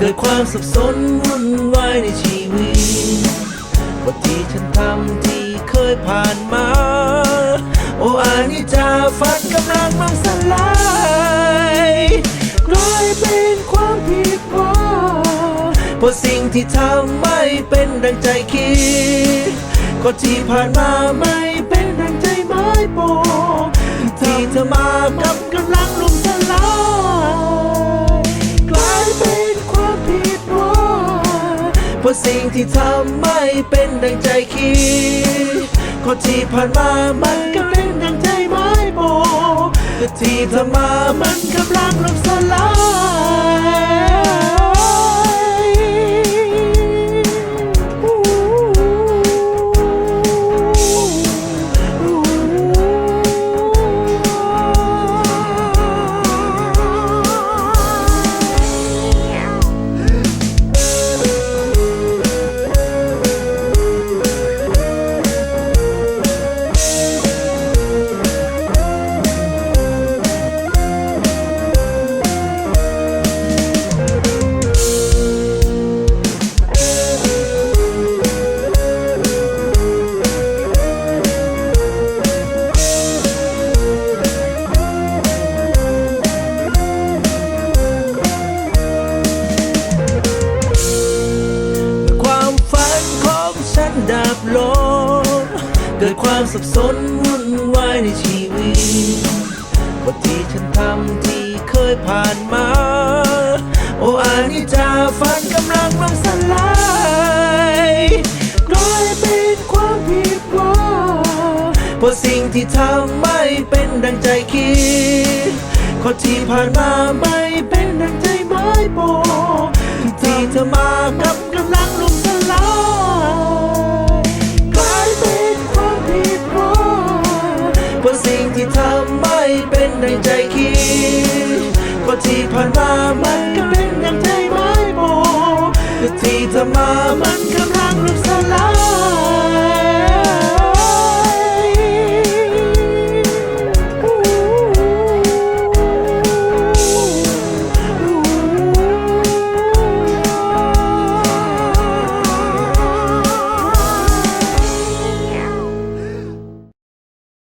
กิดความสับสนวุ่นวายในชีวิตว่าที่ฉันทำที่เคยผ่านมา โอ้อานิจจาฝันกำลังล่มสลายกลายเป็นความผิดหวังเพราะสิ่งที่ทำไม่เป็นดังใจคิดก็ที่ผ่านมาไม่เป็นดังใจหมายปองที่เธอมากับกำลังล่ม เพราะสิ่งที่ทำไม่เป็นดังใจคิดคนที่ผ่านมามันก็เป็นดังใจหมายบองก็ที่ทำมามันกำลังรับ ดับลงเกิดความสับสนวุ่นวายในชีวิตว่าที่ฉันทำที่เคยผ่านมา โอ้อานิจจาฝันกำลังล่มสลายกลายเป็นความผิดหวังเพราะสิ่งที่ทำไม่เป็นดังใจคิดข้อที่ผ่านมาไม่เป็นดังใจหมายปอที่เธอมากับ เพราะสิ่งที่ทำไม่เป็นดังใจคิดพราะที่ผ่านมามันก็เป็นดังใจไมายปองที่จะมามันกำลังรุมสลาย